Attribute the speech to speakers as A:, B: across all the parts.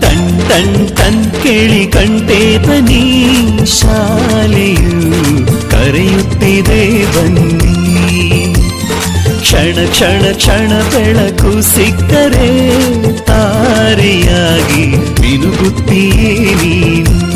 A: Ton ton ton ಕೇಳಿ ಕಂಟೆ ಬನಿ ಶಾಲೆಯು ಕರೆಯುತ್ತಿದೆ ಬನ್ನಿ. ಕ್ಷಣ ಕ್ಷಣ ಕ್ಷಣ ಬೆಳಕು ಸಿಕ್ಕರೆ ತಾರೆಯಾಗಿ ಬಿರುಗುತ್ತೀಯೇ ನೀನು.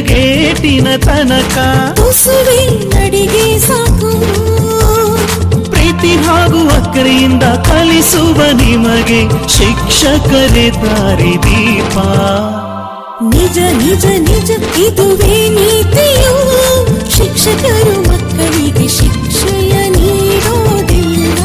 B: ಗೇಟಿನ ತನಕ
A: ತುಸುವೆ ನಡಿಗೆ ಸಾಕು.
B: ಪ್ರೀತಿ ಹಾಗೂ ಅಕ್ಕರೆಯಿಂದ ಕಲಿಸುವ ನಿಮಗೆ ಶಿಕ್ಷಕರೇ ದಾರಿ ದೀಪ.
A: ನಿಜ ನಿಜ ನಿಜ ಇದುವೇ ನೀತಿಯು. ಶಿಕ್ಷಕರು ಮಕ್ಕಳಿಗೆ ಶಿಕ್ಷೆಯ ನೀಡೋದಿಲ್ಲ.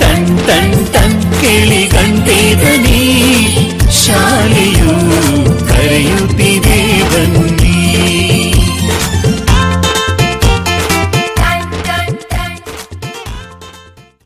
B: ಟನ್ ಟನ್ ಟನ್ ಕೇಳಿ ಗಂಟೆ ದನಿ